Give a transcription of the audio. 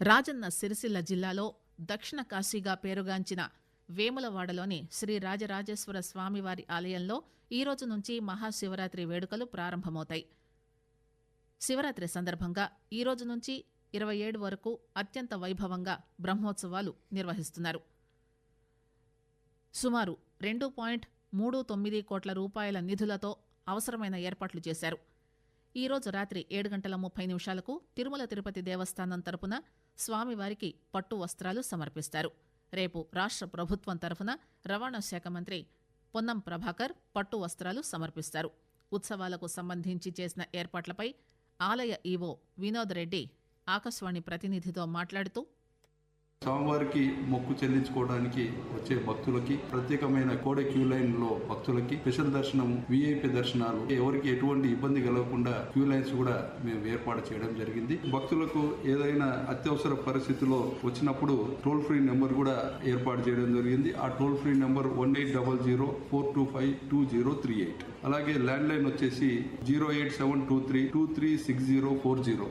రాజన్న సిరిసిల్ల జిల్లాలో దక్షిణ కాశీగా పేరుగాంచిన వేములవాడలోని శ్రీ రాజరాజేశ్వర స్వామివారి ఆలయంలో ఈ రోజు నుంచి మహాశివరాత్రి వేడుకలు ప్రారంభమవుతాయి. శివరాత్రి సందర్భంగా ఈ రోజు నుంచి ఇరవై ఏడు వరకు అత్యంత వైభవంగా బ్రహ్మోత్సవాలు నిర్వహిస్తున్నారు. సుమారు రెండు పాయింట్ మూడు తొమ్మిది కోట్ల రూపాయల నిధులతో అవసరమైన ఏర్పాట్లు చేశారు. ఈ రోజు రాత్రి ఏడు గంటల ముప్పై నిమిషాలకు తిరుమల తిరుపతి దేవస్థానం తరపున స్వామివారికి పట్టు వస్త్రాలు సమర్పిస్తారు. రేపు రాష్ట్ర ప్రభుత్వం తరఫున రవాణా శాఖ మంత్రి పొన్నం ప్రభాకర్ పట్టు వస్త్రాలు సమర్పిస్తారు. ఉత్సవాలకు సంబంధించి చేసిన ఏర్పాట్లపై ఆలయ ఈవో వినోద్ రెడ్డి ఆకాశవాణి ప్రతినిధితో మాట్లాడుతూ స్వామివారికి మొక్కు చెల్లించుకోవడానికి వచ్చే భక్తులకి ప్రత్యేకమైన కోడ క్యూ లైన్లో భక్తులకి స్పెషల్ దర్శనం విఐపి దర్శనాలు ఎవరికి ఎటువంటి ఇబ్బంది కలగకుండా క్యూ లైన్స్ కూడా మేము ఏర్పాటు చేయడం జరిగింది. భక్తులకు ఏదైనా అత్యవసర పరిస్థితిలో వచ్చినప్పుడు టోల్ ఫ్రీ నెంబర్ కూడా ఏర్పాటు చేయడం జరిగింది. ఆ toll free number one eight double zero four two five two zero three eight. అలాగే ల్యాండ్ లైన్ వచ్చేసి zero eight seven two three two three six zero four zero.